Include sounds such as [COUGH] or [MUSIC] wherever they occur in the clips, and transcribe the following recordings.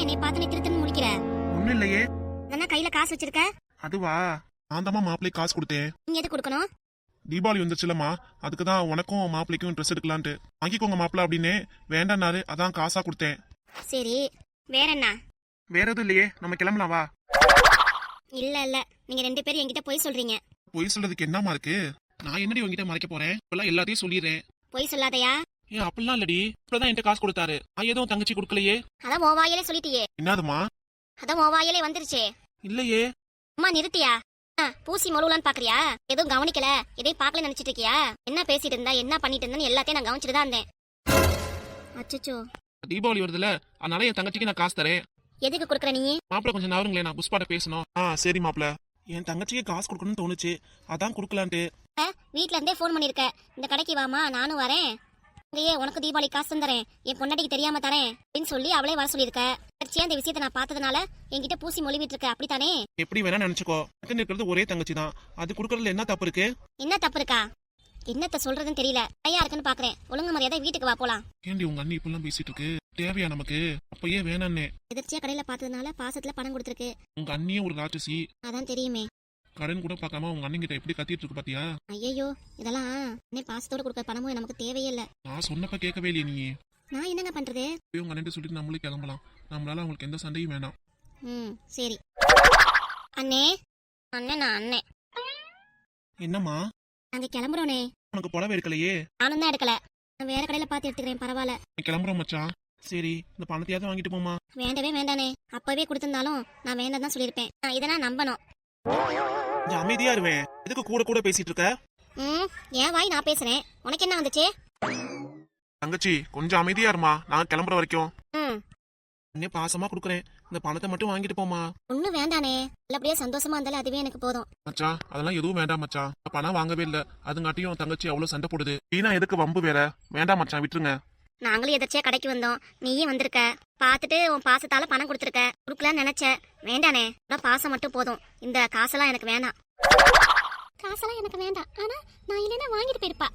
என்னை பார்த்து நீ திருத்துன்னு முடிக்கிற. ஒண்ணும் இல்லையே. நான் கையில காசு வச்சிருக்க? அதுவா? நான் தாம்மா மாப்பிள்ளை காசு கொடுத்தேன். நீங்க எது கொடுக்கணும்? தீபாவளி வந்துச்சுலம்மா அதுக்கு தான் உனக்கும் மாப்பிள்ளைக்கும் ட்ரெஸ் எடுக்கலான்ட்டு. வாங்கிக்கோங்க மாப்பிள்ள அப்படின்னு வேண்டான்னாரு. அதான் காசா கொடுத்தேன். சரி வேற என்ன வேற எதுவும் இல்லையே. நம்ம கிளம்பலாம் வா. இல்ல இல்ல. நீங்க ரெண்டு பேரும் என்கிட்ட போய் சொல்றீங்க. பொய் சொல்றதுக்கு என்னமா இருக்கு? நான் என்னடி உங்ககிட்ட மறைக்க போறேன்? இப்பெல்லாம் எல்லாத்தையும் சொல்லிடுறேன். போய் சொல்லாதயா? ஏன் அப்படிலாம் இல்லடி. இப்பதான் என்கிட்ட காசு கொடுத்தாரு. எதுவும் தங்கச்சி கொடுக்கலையே. அதான் உன் வாயிலே சொல்லிட்டியே. என்னதுமா அதான் உன் வாயிலே வந்துருச்சே. இல்லையே. அம்மா நிறுத்தியா? பூசி மொழுவலான்னு பாக்குறியா? எதுவும் கவனிக்கல. எதையும் பார்க்கல நினைச்சிட்டு இருக்கியா? என்ன பேசிட்டு இருந்தா? என்ன பண்ணிட்டு இருந்தா எல்லாத்தையும் நான் கவனிச்சுட்டு தான் இருந்தேன். அச்சச்சோ. தீபாவளி வருதுல அதனால என் தங்கச்சிக்கு நான் காசு தரேன். எதுக்கு கொடுக்குற நீ? மாப்பிள்ள கொஞ்சம் நவருங்களே நான் புஷ்பாட்ட பேசணும். ஆ சரி மாப்பிள்ள. என் தங்கச்சிக்கு காசு கொடுக்கணும்னு தோணுச்சு. அதான் கொடுக்கலான்ட்டு. வீட்ல இருந்தே ஃபோன் பண்ணிருக்க. இந்த கடைக்கு வாமா நானும் வரேன். இங்கேயே உனக்கு தீபாவளி காசு தரேன் என் பொண்டாட்டிக்கு தெரியாம தரேன் அப்படின்னு சொல்லி அவளே வர சொல்லியிருக்க. சரியா இந்த விஷயத்தை நான் பார்த்ததுனால என்கிட்ட பூசி மொழிவிட்டு இருக்க அப்படித்தானே? எப்படி வேணா நினைச்சுக்கோ. எனக்கு இருக்கிறது ஒரே தங்கச்சி தான் அது கொடுக்கறதுல என்ன தப்பு இருக்கு? என்ன தப்பு இருக்கா? என்னத்த சொல்றதுன்னு தெரியல. ஐயா இருக்குன்னு பாக்குறேன். ஒழுங்கு மரியாதை வீட்டுக்கு வா போலாம். ஏண்டி உங்க அண்ணி இப்பெல்லாம் பேசிட்டு இருக்கு? தேவையா நமக்கு? அப்பயே வேணான்னே. எதிர்ச்சியா கடையில பார்த்ததுனால பாசத்துல பணம் கொடுத்துருக்கு. உங்க அண்ணியும் ஒரு ராட்சசி. அதான் தெரியுமே. கடன் கூட பார்க்காம உங்க அண்ணன் கிட்ட எப்படி கத்திட்டு இருக்கு பாத்தியா? ஐயோ இதெல்லாம் என்ன பாசத்தோட கொடுக்குற பணமும் நமக்கு தேவையே இல்ல. நான் சொன்னப்ப கேட்கவே இல்லையே நீ நான் என்னங்க பண்றது? போய் உங்க அண்ணன் சொல்லிட்டு நம்மளும் கிளம்பலாம். நம்மளால அவங்களுக்கு எந்த சண்டையும் வேணாம். ம் சரி. அண்ணே அண்ணன் நான் அண்ணன் என்னம்மா? நாங்க கிளம்புறோனே. உனக்கு புடவை எடுக்கலையே? நானும் தான் எடுக்கல. நான் வேற கடையில பார்த்து எடுத்துக்கிறேன் பரவாயில்ல. கிளம்புறோம் மச்சான். சரி இந்த பணத்தையாவது வாங்கிட்டு போமா வேண்டவே வேண்டானே. அப்பவே கொடுத்திருந்தாலும் நான் வேண்டாம் தான் சொல்லியிருப்பேன். நான் இதை நான் நம்பணும். கொஞ்சம் அமைதியா இருவேன் எதுக்கு கூட கூட பேசிட்டு இருக்க ம் ஏன் வாய் நான் பேசுறேன். உனக்கு என்ன வந்துச்சு? தங்கச்சி கொஞ்சம் அமைதியா இருமா. நான் கிளம்புற வரைக்கும். ம். இன்னே பாசமா கொடுக்குறேன். இந்த பணத்தை மட்டும் வாங்கிட்டு போமா ஒன்றும் வேண்டானே. நல்லபடியா சந்தோஷமா இருந்தாலும் அதுவே எனக்கு போதும். மச்சான் அதெல்லாம் எதுவும் வேண்டாம் மச்சான். பணம் வாங்கவே இல்ல. அதுங்காட்டியும் தங்கச்சி அவ்வளவு சண்டை போடுது. வீணா எதுக்கு வம்பு வேற? வேண்டாம் மச்சான் விட்டுருங்க. நாங்களும் எதாச்சியா கடைக்கு வந்தோம். நீயும் வந்திருக்க. பார்த்துட்டு உன் பாசத்தால பணம் கொடுத்துருக்க. கொடுக்கலான்னு நினைச்ச. வேண்டானே. நான் பாசம் மட்டும் போதும். இந்த காசெல்லாம் எனக்கு வேணாம். காசெல்லாம் எனக்கு வேண்டாம். ஆனா நான் இல்லைன்னா வாங்கிட்டு போயிருப்பா.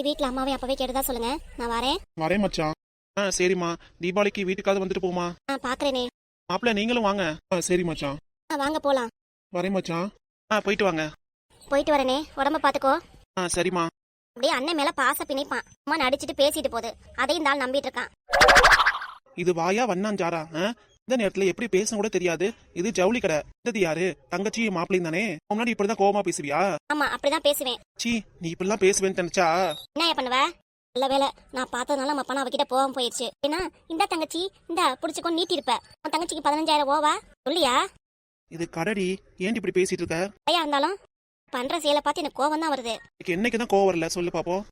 வீட்டுல அம்மாவே அப்பவே கேட்டதா சொல்லுங்க. நான் வரேன். வரேன் மச்சான். ஆ சரிம்மா. தீபாவளிக்கு வீட்டுக்காவது வந்துட்டு போமா? நான் பாக்குறேனே. மாப்பிள்ள நீங்களும் வாங்க. ஆ சரி மச்சான். ஆ, வாங்க போலாம். வரேன் மச்சான். ஆ போயிட்டு வாங்க. போயிட்டு வரேனே. உடம்ப பாத்துக்கோ. ஆ சரிம்மா. அப்படியே அண்ணன் மேல பாச பிணைப்பான். அம்மா நடிச்சிட்டு பேசிட்டு போகுது அதையும் ஆள் நம்பிட்டு இருக்கான். இது வாயா வண்ணாஞ்சாரா ஆ? இந்த நேரத்துல எப்படி பேசணும் கூட தெரியாது. இது ஜவுளி கடை. இது யாரு? தங்கச்சி மாப்பிள்ளையும் தானே? முன்னாடி இப்படிதான் கோவமா பேசுவியா? ஆமா அப்படிதான் பேசுவேன். சீ நீ இப்படிலாம் பேசுவேன்னு நினைச்சா? என்ன பண்ணுவ? நல்ல வேலை நான் பார்த்ததுனால நம்ம பணம் அவகிட்ட போகாம போயிடுச்சு ஏன்னா இந்த தங்கச்சி இந்த புடிச்சுக்கோ நீட்டி இருப்ப உன் தங்கச்சிக்கு பதினஞ்சாயிரம் ஓவா? சொல்லியா? இது கடடி ஏன் இப்படி பேசிட்டு இருக்க? ஐயா இருந்தாலும் பண்ற செயலை பார்த்து எனக்கு கோவம் தான் வருது. எனக்கு என்னைக்கு தான் கோவம் வரல? சொல்லு பாப்போம்.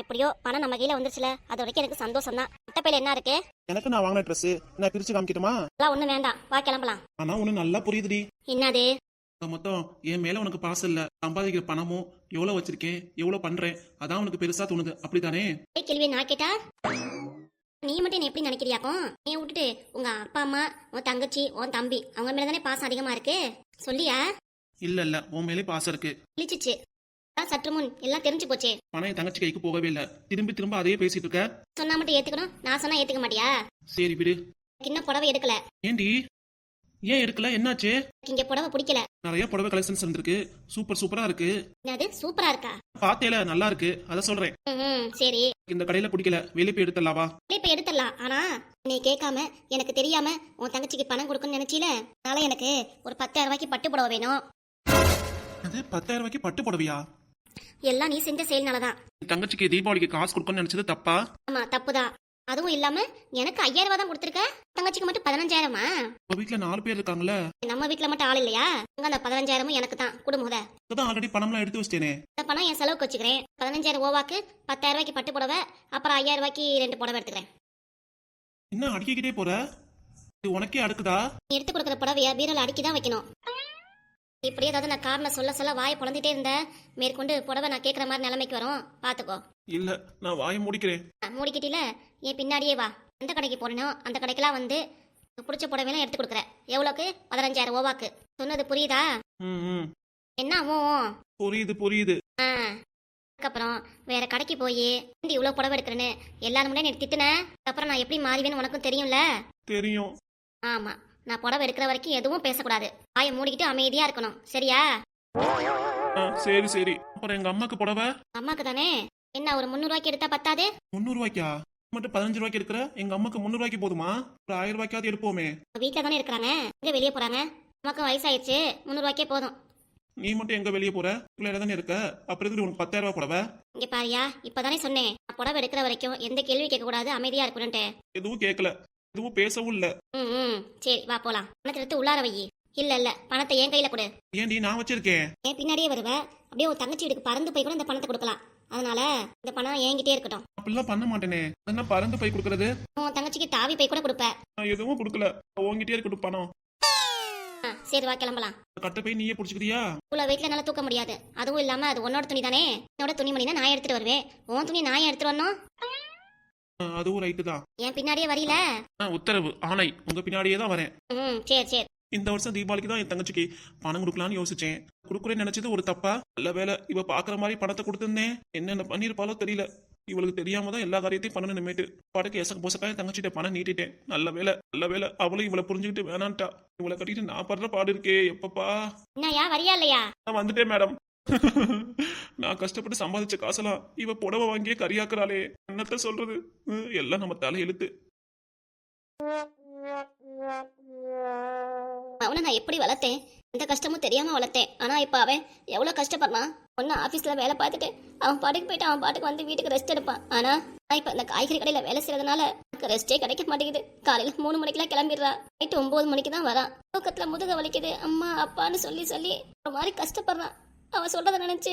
எப்படியோ பணம் நம்ம கையில வந்துருச்சுல. அது வரைக்கும் எனக்கு சந்தோஷம் தான் முட்டைப்பையில என்ன இருக்கு? எனக்கு நான் வாங்கின ட்ரெஸ் நான் பிரிச்சு காமிக்கட்டுமா? அதெல்லாம் ஒண்ணும் வேண்டாம். வா கிளம்பலாம். ஆனா உனக்கு நல்லா புரியுதுடி. என்னது? மொத்தம் என் மேல உனக்கு பாசம் இல்ல. சம்பாதிக்கிற பணமும் எவ்வளவு வச்சிருக்கேன் எவ்வளவு பண்றேன் அதான் உனக்கு பெருசா தோணுது. அப்படித்தானே? ஒரே கேள்வியை நான் கேட்டா? நீ மட்டும் என்ன எப்படி நினைக்கிறியாக்கும்? நீ விட்டுட்டு உங்க அப்பா அம்மா உன் தங்கச்சி உன் தம்பி அவங்க மேல தானே பாசம் அதிகமா இருக்கு? சொல்லியா? இல்ல இல்ல. உன் மேலே பாசம் இருக்கு. இழிச்சிச்சு அதான் சற்று முன். எல்லாம் தெரிஞ்சு போச்சே. பணம் என் தங்கச்சி கைக்கு போகவே இல்ல. திரும்பி திரும்ப அதையே பேசிட்டு இருக்க. சொன்னா மட்டும் ஏத்துக்கணும். நான் சொன்னா ஏத்துக்க மாட்டியா? சரி விடு. எனக்கு இன்னும் புடவை எடுக்கல. ஏண்டி? ஏன் எடுக்கல? என்னாச்சு? எனக்கு இங்க புடவை பிடிக்கல. நிறைய புடவை கலெக்ஷன்ஸ் இருந்திருக்கு. சூப்பர் சூப்பரா இருக்கு. என்னது? சூப்பரா இருக்கா? பார்த்தேல நல்லா இருக்கு. அத சொல்றேன். ம் சரி. இந்த கடையில பிடிக்கல. வெளியே போய் எடுத்துடலாவா இப்ப எடுத்துடலாம். ஆனா நீ கேட்காம எனக்கு தெரியாம உன் தங்கச்சிக்கு பணம் கொடுக்கணும்னு நினைச்சீல? அதனால எனக்கு ஒரு பத்தாயிரம் ரூபாய்க்கு பட்டு புடவை வேணும். அது பத்தாயிரம் ரூபாய்க்கு பட்டு புடவையா? எல்லாம் நீ செஞ்ச செயல்னாலதான். தங்கச்சிக்கு தீபாவளிக்கு காசு கொடுக்கணும்னு நினைச்சது தப்பா? ஆமா தப்புதான். அதுவும் இல்லாம எனக்கு ஐயாயிரம் ரூபாய் தான் கொடுத்துருக்க. தங்கச்சிக்கு மட்டும் பதினஞ்சாயிரமா? உங்க வீட்டுல நாலு பேர் இருக்காங்கல்ல. நம்ம வீட்ல மட்டும் ஆள் இல்லையா? அங்க அந்த பதினஞ்சாயிரமும் எனக்கு தான் குடுமுத இப்பதான் ஆல்ரெடி பணம்லாம் எடுத்து வச்சிட்டேனே. இந்த பணம் என் செலவுக்கு வச்சுக்கிறேன். பதினஞ்சாயிரம் ஓவாக்கு பத்தாயிரம் ரூபாய்க்கு பட்டு புடவை அப்புறம் ஐயாயிரம் ரூபாய்க்கு ரெண்டு புடவை எடுத்துக்கிறேன். என்ன அடிக்கிட்டே போற? இது உனக்கே அடுக்குதா? நீ எடுத்து கொடுக்குற புடவைய பீரோல அடுக்கி தான் வைக்கணும். இப்படியே ஏதாவது நான் காரணம் சொல்ல சொல்ல வாயை பொழந்துட்டே இருந்தேன். மேற்கொண்டு புடவை நான் கேட்குற மாதிரி நிலைமைக்கு வரும். பார்த்துக்கோ இல்ல நான் வாயை முடிக்கிறேன். மூடிக்கிட்டில? என் பின்னாடியே வா. எந்த கடைக்கு போனோ அந்த கடைக்கெல்லாம் வந்து பிடிச்ச புடவைலாம் எடுத்து கொடுக்குறேன். எவ்வளோக்கு பதினஞ்சாயிரம் ஓவாக்கு. சொன்னது புரியுதா? ம் ம். என்ன ஆகும்? புரியுது புரியுது. ஆ. அதுக்கப்புறம் வேற கடைக்கு போய் இவ்வளோ புடவை எடுக்கிறேன்னு எல்லாரும் முன்னாடி நீ திட்டுன? அப்புறம் நான் எப்படி மாறிவேன்னு உனக்கும் தெரியும்ல? தெரியும். ஆமா. நான் புடவை எடுக்கிற வரைக்கும் எதுவும் பேசக்கூடாது. வாயை மூடிக்கிட்டு அமைதியா இருக்கணும். சரியா? ஆ, சரி சரி. அப்புறம் எங்க அம்மாக்கு புடவை? அம்மாக்கு தானே? என்ன ஒரு முந்நூறுவாய்க்கு எடுத்தா பத்தாது? முந்நூறு ரூபாய்க்கா மட்டும் பதினஞ்சு ரூபாய்க்கு எடுக்கிற? எங்க அம்மாக்கு முந்நூறு ரூபாய்க்கு போதுமா? ஒரு ஆயிரம் ரூபாய்க்காவது எடுப்போமே. வீட்டில் தானே இருக்கிறாங்க? எங்க வெளியே போறாங்க? அம்மாக்கு வயசாயிடுச்சு. முந்நூறுவாய்க்கே போதும். நீ மட்டும் எங்க வெளியே போற? பிள்ளைல தானே இருக்க? அப்புறம் எதுக்கு உனக்கு பத்தாயிரம் ரூபாய் புடவை? இங்க பாரியா இப்பதானே சொன்னேன். நான் புடவை எடுக்கிற வரைக்கும் எந்த கேள்வி கேட்க கூடாது அமைதியா இருக்கணும்ட்டு எதுவும் கேட்கல எதுவும் பேசவும் இல்ல. ம் சரி வா போலாம். பணத்தை எடுத்து உள்ளார வை இல்ல இல்ல. பணத்தை என் கையில கொடு. ஏன்டி நான் வச்சிருக்கேன்? என் பின்னாடியே வருவ. அப்படியே உன் தங்கச்சி வீட்டுக்கு பறந்து போய் கூட இந்த பணத்தை கொடுக்கலாம். அதனால இந்த பணம் என்கிட்டே இருக்கட்டும். அப்படிலாம் பண்ண மாட்டேனே. என்ன பறந்து போய் கொடுக்கறது? உன் தங்கச்சிக்கு தாவி போய் கூட கொடுப்ப. நான் எதுவும் கொடுக்கல. உங்ககிட்டயே இருக்கட்டும் பணம். ஆ, சரி வா கிளம்பலாம். கட்ட போய் நீயே பிடிச்சிக்கிறியா இவ்வளோ வெயிட்ல என்னால தூக்க முடியாது. அதுவும் இல்லாம அது உன்னோட துணி தானே என்னோட துணிமணி தான் நான் எடுத்துட்டு வருவேன். உன் துணி நான் ஏன் எடுத்துட்டு வரணும்? அதுவும் ரைட்டு தான். என் பின்னாடியே வரீல ஆ, உத்தரவு ஆணை. உங்க பின்னாடியே தான் வரேன். ம் சரி சரி. இந்த வருஷம் தீபாவளிக்கு தான் என் தங்கச்சிக்கு பணம் கொடுக்கலாம்னு யோசிச்சேன். கொடுக்குறேன்னு நினைச்சது ஒரு தப்பா? நல்ல வேலை இவ பாக்குற மாதிரி பணத்தை கொடுத்திருந்தேன். என்னென்ன பண்ணிருப்பாலோ தெரியல. இவளுக்கு தெரியாம தான் எல்லா காரியத்தையும் பண்ணணும் நிமிட்டு படக்கு எசக்கு பொசக்கா என் தங்கச்சிட்ட பணம் நீட்டிட்டேன். நல்ல வேலை நல்ல வேலை அவளும் இவளை புரிஞ்சுக்கிட்டு வேணான்ட்டா. இவளை கட்டிட்டு நான் படுற பாடு இருக்கே எப்பப்பா? வரியா இல்லையா? நான் வந்துட்டேன் மேடம். [LAUGHS] நான் கஷ்டப்பட்டு சம்பாதிச்ச காசெல்லாம் இவ புடவை வாங்கியே கரியாக்குறாளே என்னத்த சொல்றது? எல்லாம் நம்ம தலை எழுத்து அவனை நான் எப்படி வளர்த்தேன்? எந்த கஷ்டமும் தெரியாம வளர்த்தேன். ஆனா இப்ப அவன் எவ்வளவு கஷ்டப்படுறான்? ஒன்னு ஆபீஸ்ல வேலை பார்த்துட்டு அவன் பாட்டுக்கு போயிட்டு அவன் பாட்டுக்கு வந்து வீட்டுக்கு ரெஸ்ட் எடுப்பான். ஆனா நான் இப்ப இந்த காய்கறி கடையில வேலை செய்யறதுனால எனக்கு ரெஸ்டே கிடைக்க மாட்டேங்குது. காலையில மூணு மணிக்கெல்லாம் கிளம்பிடுறான் நைட்டு ஒன்பது மணிக்கு தான் வரான். தூக்கத்துல முதுக வலிக்குது. அம்மா அப்பான்னு சொல்லி சொல்லி ஒரு மாதிரி கஷ்டப்படுறான். அவ சொல்றத நினைச்சு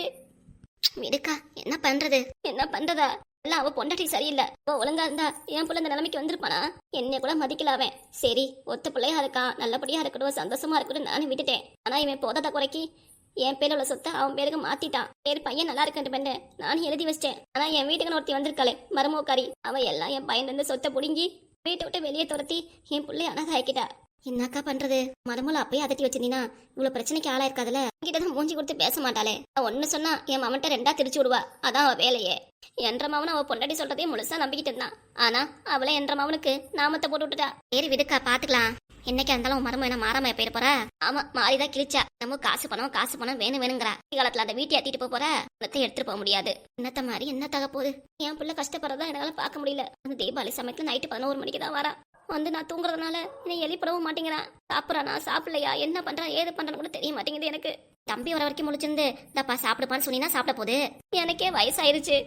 விடுக்கா என்ன பண்றது? என்ன பண்றதா? எல்லாம் அவ பொண்டாட்டி சரியில்லை. அவ ஒழுங்கா இருந்தா என் பிள்ளை இந்த நிலைமைக்கு வந்திருப்பானா? என்னை கூட மதிக்கல அவன். சரி ஒத்த பிள்ளையா இருக்கான் நல்லபடியா இருக்கட்டும் சந்தோஷமா இருக்கட்டும் நானும் விட்டுட்டேன். ஆனா இவன் போதாத குறைக்கு என் பேர் உள்ள சொத்தை அவன் பேருக்கு மாத்திட்டான். பேர் பையன் நல்லா இருக்கட்டும் நானும் எழுதி வச்சிட்டேன். ஆனா என் வீட்டுக்கு ஒருத்தி வந்திருக்காளே மருமோக்காரி அவ எல்லாம் என் பையன் இருந்து சொத்தை புடுங்கி வீட்டை விட்டு வெளியே துரத்தி என் பிள்ளை அனாதை ஆக்கிட்டா என்னக்கா பண்றது? மருமல அப்பயே அதட்டி வச்சிருந்தீனா இவ்வளவு பிரச்சனைக்கு ஆளா இருக்காதுல என்கிட்ட தான் மூஞ்சி கொடுத்து பேச மாட்டாளே. ஒண்ணு சொன்னா என் மவன்ட்ட ரெண்டா திரிச்சு விடுவா. அதான் அவ வேலையே. என்ற மவன் அவ பொண்டாட்டி சொல்றதையும் முழுசா நம்பிக்கிட்டு இருந்தான். ஆனா அவளை என்ற மவனுக்கு நாமத்தை போட்டு விட்டுட்டா. சரி விடுக்கா பாத்துக்கலாம். என்னைக்கா இருந்தாலும் உன் மருமக என்ன மாறாம போயிட போறா? ஆமா மாறிதான் கிழிச்சா. நம்ம காசு பணம் காசு பணம் வேணும் வேணுங்கிறா. காலத்துல அந்த வீட்டை போக போற? பணத்தை எடுத்துட்டு போக முடியாது. என்னத்த மாதிரி என்ன தக போகுது? என் பிள்ளை கஷ்டப்படுறதா என்னால பார்க்க முடியல. அந்த தீபாவளி சமயத்துல நைட்டு பதினோரு மணிக்கு தான் வரா. வந்து நான் தூங்குறதுனால என்னை எழுப்பிடவும் மாட்டேங்கிறான் சாப்பிட்றானா சாப்பிடலையா? என்ன பண்றான் ஏது பண்றான்னு கூட தெரிய மாட்டேங்குது எனக்கு. தம்பி வர வரைக்கும் முழிச்சிருந்து இந்தப்பா சாப்பிடுப்பான்னு சொன்னீங்கன்னா சாப்பிட போகுது. எனக்கே வயசாயிருச்சு.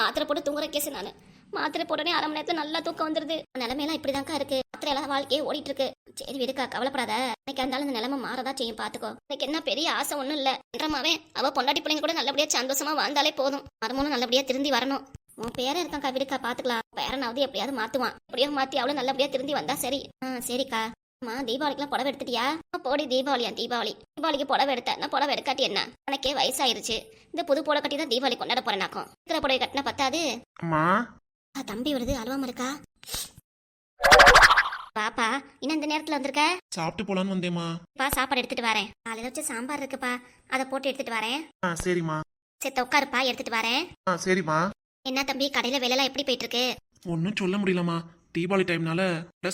மாத்திரை போட்டு தூங்குற கேஸ் நான். மாத்திரை போட்டோடனே அரை மணி நேரத்துல நல்லா தூக்கம் வந்துருது. நிலைமையெல்லாம் இப்படிதான்க்கா இருக்கு. மாத்திரை எல்லாம் வாழ்க்கையே ஓடிட்டு இருக்கு சரி விடுக்கா கவலைப்படாத. இன்னைக்கு இருந்தாலும் இந்த நிலைமை மாறதா செய்யும் பாத்துக்கோ. எனக்கு என்ன பெரிய ஆசை ஒண்ணும் இல்ல. என்றமாவே அவ பொண்டாட்டி பிள்ளைங்க கூட நல்லபடியா சந்தோஷமா வாழ்ந்தாலே போதும். மருமனும் நல்லபடியா திருந்தி வரணும். உன் பேரன் இருக்கான்க்கா விடுக்கா பாத்துக்கலாம். பேரனாவது எப்படியாவது மாத்துவான். எப்படியோ மாத்தி அவளும் நல்லபடியா திருந்தி வந்தா சரி. ஆ சரிக்கா. அம்மா தீபாவளிக்குலாம் புடவை எடுத்துட்டியா? போடி தீபாவளியா தீபாவளி. தீபாவளிக்கு புடவை எடுத்த நான் புடவை எடுக்காட்டி என்ன? எனக்கே வயசாயிருச்சு. இந்த புது புடவை கட்டி தான் தீபாவளி கொண்டாட போறேனாக்கும். இருக்கிற புடவை கட்டினா பத்தாது? அம்மா. தம்பி வருது. அழுவாம இருக்கா? பாப்பா இன்னும் இந்த நேரத்துல வந்திருக்க? சாப்பிட்டு போலான்னு வந்தேம்மா. பா சாப்பாடு எடுத்துட்டு வரேன். காலையில வச்சு சாம்பார் இருக்குப்பா. அதை போட்டு எடுத்துட்டு வரேன். சரிம்மா. செத்த உட்காருப்பா. எடுத்துட்டு வரேன். சரிம்மா. என்ன தம்பி கடையில வேலைலாம் எப்படி போயிட்டு இருக்கு ஒன்றும் சொல்ல முடியலம்மா. தீபாவளி டைம்னால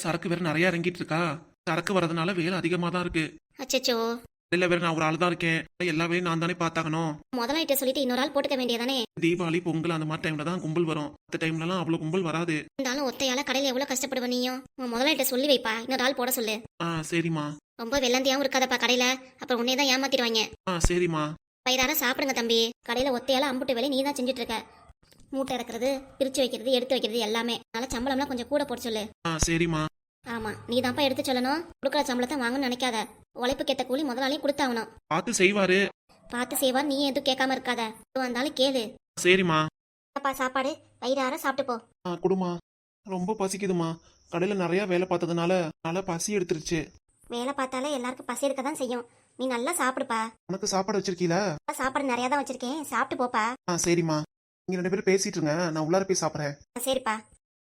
சரக்கு வேற நிறைய இறங்கிட்டு இருக்கா. சரக்கு வரதுனால வேலை அதிகமாக தான் இருக்கு. அச்சச்சோ. இல்ல வேற நான் ஒரு ஆள் தான் இருக்கேன். எல்லா வேலையும் நான் தானே பார்த்தாகணும். முதலாளிட்ட சொல்லிட்டு இன்னொரு ஆள் போட்டுக்க வேண்டியதானே? தீபாவளி பொங்கல் அந்த மாதிரி டைம்ல தான் கும்பல் வரும். அந்த டைம்லலாம் அவ்வளோ கும்பல் வராது. இருந்தாலும் ஒத்தையால கடையில எவ்வளவு கஷ்டப்படுவ நீயும்? உன் முதலாளிட்ட சொல்லி வைப்பா. இன்னொரு ஆள் போட சொல்லு. ஆ சரிம்மா. ரொம்ப வெள்ளந்தியாவும் இருக்காதப்பா கடையில. அப்புறம் உன்னே தான் ஏமாத்திடுவாங்க. ஆ சரிம்மா. வயிறார சாப்பிடுங்க தம்பி. கடையில ஒத்தையால அம்புட்டு வேலை நீ தான் செஞ்சுட்டு இருக்க. மூட்டை இறக்குறது பிரிச்சு வைக்கிறது எடுத்து வைக்கிறது எல்லாமே. அதனால சம்பளம்லாம் கொஞ்சம் கூட போட சொல்லு. ஆ சரிம்மா. ஆமா நீ தான்ப்பா எடுத்து சொல்லணும். கொடுக்குற சம்பளத்தை வாங்கணும்னு நினைக்காத. உழைப்புக்கேத்த கூலி முதலாளியும் கொடுத்தாகணும். பார்த்து செய்வாரு. பார்த்து செய்வா நீ எதுவும் கேட்காம இருக்காத. எதுவா இருந்தாலும் கேளு. சரிம்மா. அப்பா சாப்பாடு? வயிறார சாப்பிட்டு போ. ஆ கொடுமா ரொம்ப பசிக்குதுமா கடையில நிறைய வேலை பார்த்ததுனால நல்லா பசி எடுத்துருச்சு. வேலை பார்த்தாலே எல்லாருக்கும் பசி இருக்க தான் செய்யும். நீ நல்லா சாப்பிடுப்பா. உனக்கு சாப்பாடு வச்சிருக்கீல? சாப்பாடு நிறைய தான் வச்சிருக்கேன். சாப்பிட்டு போப்பா. ஆ சரிம்மா. நீங்க ரெண்டு பேரும் பேசிட்டு இருங்க நான் உள்ளார போய் சாப்பிட்றேன். சரிப்பா.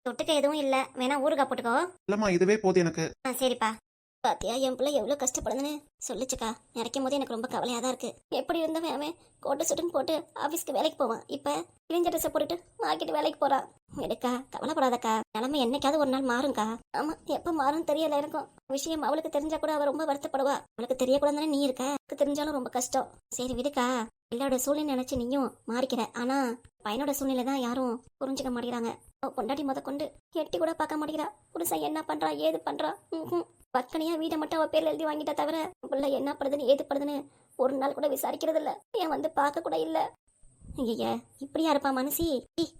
தொட்டுக்க எதுவும் இல்ல. வேணா ஊறுகாய் போட்டுக்கோ. இல்லம்மா இதுவே போதும் எனக்கு. ஆ சரிப்பா. பாத்தியா என் பிள்ளை எவ்வளோ கஷ்டப்படுதுன்னு சொல்லுச்சுக்கா. நினைக்கும் போது எனக்கு ரொம்ப கவலையாக தான் இருக்கு. எப்படி இருந்தவன் அவன் கோட்டு சுட்டுன்னு போட்டு ஆஃபீஸ்க்கு வேலைக்கு போவான். இப்போ கிழிஞ்ச ட்ரெஸ்ஸை போட்டுட்டு மார்க்கெட் வேலைக்கு போறான். எடுக்கா கவலைப்படாதக்கா. நிலைமை என்னைக்காவது ஒரு நாள் மாறும்க்கா. ஆமா எப்போ மாறும் தெரியல இருக்கும் விஷயம் அவளுக்கு தெரிஞ்சா கூட அவ ரொம்ப வருத்தப்படுவா. அவளுக்கு தெரியக்கூடாதுன்னு நீ இருக்க. தெரிஞ்சாலும் ரொம்ப கஷ்டம். சரி விடுக்கா. எல்லாரோட சூழ்நிலை நினச்சி நீயும் மாறிக்கிற. ஆனால் பையனோட சூழ்நிலை தான் யாரும் புரிஞ்சுக்க மாட்டேங்கிறாங்க. கொண்டாடி பொண்டாட்டி முத கொண்டு எட்டி கூட பார்க்க மாட்டேங்கிறா. புருஷன் என்ன பண்றா ஏது பண்றா? ம் பக்கனையா வீட்டை மட்டும் அவள் பேரில் எழுதி வாங்கிட்டா தவிர பிள்ளை என்ன பண்ணுதுன்னு ஏது பண்ணுதுன்னு ஒரு நாள் கூட விசாரிக்கிறது இல்லை ஏன் வந்து பார்க்க கூட இல்லை. ஐயய்யா இப்படியா இருப்பா மனசி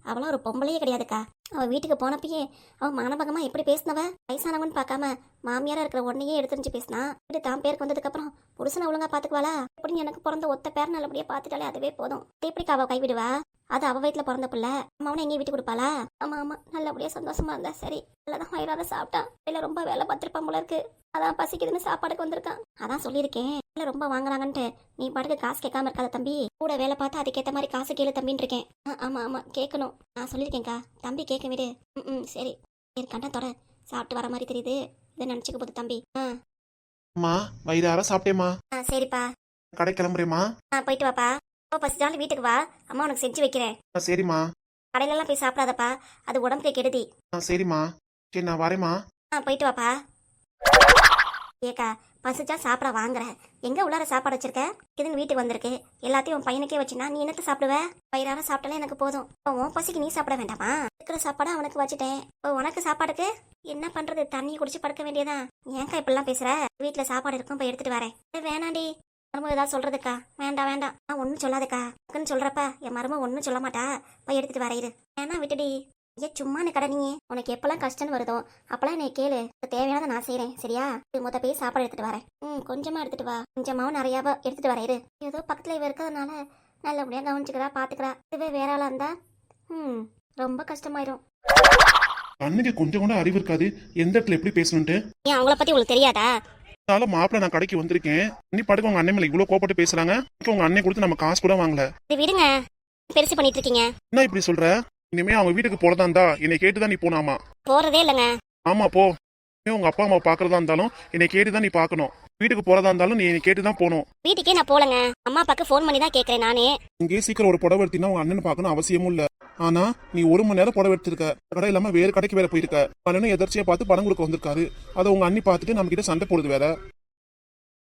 அவளாம் ஒரு பொம்பளையே கிடையாதுக்கா. அவள் வீட்டுக்கு போனப்பயே அவன் மானபகமா எப்படி பேசினவ? வயசானவன் பார்க்காம மாமியாரா இருக்கிற உன்னையே எடுத்துருந்து பேசினா? இது தான் பேருக்கு வந்ததுக்கு அப்புறம் புருஷனை ஒழுங்கா பாத்துக்குவாளா எப்படின்னு எனக்கு பிறந்த ஒத்த பேர் நல்லபடியா பாத்துட்டாலே அதுவே போதும். எப்படிக்கா அவ கைவிடுவா? அது அவ வயித்துல பிறந்த புள்ள அம்மாவனை எங்கேயும் விட்டு கொடுப்பாளா? ஆமா ஆமா. நல்லபடியா சந்தோஷமா இருந்தா சரி. நல்லதான் வயிறார சாப்பிட்டான் இல்ல ரொம்ப வேலை பார்த்திருப்பான் போல இருக்கு. அதான் பசிக்குதுன்னு சாப்பாடுக்கு வந்திருக்கான். அதான் சொல்லியிருக்கேன். இல்ல ரொம்ப வாங்குறாங்கன்ட்டு. நீ பாட்டுக்கு காசு கேட்காம இருக்காத தம்பி. கூட வேலை பார்த்து அதுக்கேத்த மாதிரி காசு கேளு தம்பின்னு இருக்கேன். ஆமா ஆமா. கேட்கணும். நான் சொல்லியிருக்கேன்க்கா. தம்பி கேட்க விடு. ம் ம் சரி. சரி கண்டத்தோட சாப்பிட்டு வர மாதிரி தெரியுது. இதை நினச்சிக்க போது தம்பி. ஆ. வயிறார சாப்பிட்டேம்மா. ஆ சரிப்பா. கடை கிளம்புறேம்மா. ஆ போயிட்டு வாப்பா. இப்போ பசிச்சாலும் வீட்டுக்கு வா. அம்மா உனக்கு செஞ்சு வைக்கிறேன். சரிம்மா. கடையிலலாம் போய் சாப்பிடாதப்பா. அது உடம்புக்கு கெடுதி. சரிம்மா. சரி நான் வரேம்மா. ஆ போயிட்டு வாப்பா. ஏக்கா பசிச்சா சாப்பிட வாங்குற. எங்க உள்ளார சாப்பாடு வச்சிருக்க? இதுன்னு வீட்டுக்கு வந்திருக்கு. எல்லாத்தையும் உன் பையனுக்கே வச்சுனா நீ என்னத்த சாப்பிடுவ? வயிறார சாப்பிட்டாலே எனக்கு போதும். உன் பசிக்கு நீ சாப்பிட வேண்டாமா? இருக்கிற சாப்பாடு அவனுக்கு வச்சுட்டேன். இப்போ உனக்கு சாப்பாடுக்கு? என்ன பண்றது? தண்ணி குடிச்சு படுக்க வேண்டியதா ஏன்க்கா இப்படிலாம் பேசுற? வீட்டுல சாப்பாடு இருக்கும் போய் எடுத்துட்டு வரேன். வேணாண்டி. மருமக ஏதாவது சொல்றதுக்கா? வேண்டாம் வேண்டாம் நான் ஒன்றும் சொல்லாதக்கா. இருக்குன்னு சொல்றப்ப என் மருமக ஒன்றும் சொல்ல மாட்டா. போய் எடுத்துட்டு வர இரு. வேணா விட்டுடி. ஏன் சும்மா கடை நீ உனக்கு எப்பெல்லாம் கஷ்டம்னு வருதோ அப்பெல்லாம் என்னை கேளு. தேவையானதை நான் செய்றேன் சரியா? இது மொத்த போய் சாப்பாடு எடுத்துட்டு வரேன். ம் கொஞ்சமா எடுத்துட்டு வா. கொஞ்சமாவும் நிறையாவா எடுத்துட்டு வரேன் இரு. ஏதோ பக்கத்துல இவ இருக்கிறதுனால நல்லபடியா கவனிச்சுக்கிறா பாத்துக்கிறா. இதுவே வேற ஆளா இருந்தா ம் ரொம்ப கஷ்டமாயிரும். அன்னைக்கு கொஞ்சம் கூட அறிவு இருக்காது. எந்த இடத்துல எப்படி பேசணுன்ட்டு ஏன் அவங்கள பத்தி உங்களுக்கு தெரியாதா? அதனால மாப்பிள்ள நான் கடைக்கு வந்திருக்கேன். நீ பாட்டுக்கு உங்க அண்ணன் மேல இவ்வளவு கோபப்பட்டு பேசுறாங்க? இப்ப உங்க அண்ணன் கொடுத்து நம்ம காசு கூட வாங்கல. விடுங்க. பெருசு பண்ணிட்டு இருக்கீங்க. என்ன இப்படி சொல்ற? இனிமே அவங்க வீட்டுக்கு போறதா இருந்தா என்னை கேட்டுதான் நீ போனாமா? போறதே இல்லைங்க. ஆமா போ. உங்க அப்பா அம்மா பாக்குறதா இருந்தாலும் என்னை கேட்டுதான் நீ பார்க்கணும் வீட்டுக்கு போறதா இருந்தாலும் நீ என்னை கேட்டுதான் போகணும். வீட்டுக்கே நான் போலங்க அம்மா அப்பாக்கு ஃபோன் பண்ணி தான் கேட்கறேன் நானே. இங்கே சீக்கிரம் ஒரு புடவை எடுத்தீங்கன்னா உங்க அண்ணன் பார்க்கணும் அவசியமும் இல்ல. ஆனா நீ ஒரு மணி நேரம் புடவை எடுத்திருக்க. கடை இல்லாம வேறு கடைக்கு வேற போயிருக்க. பலனும் எதர்ச்சியா பார்த்து பணம் கொடுக்க வந்திருக்காரு. அதை உங்க அண்ணி பார்த்துட்டு நம்ம கிட்ட சண்டை போடுது வேற.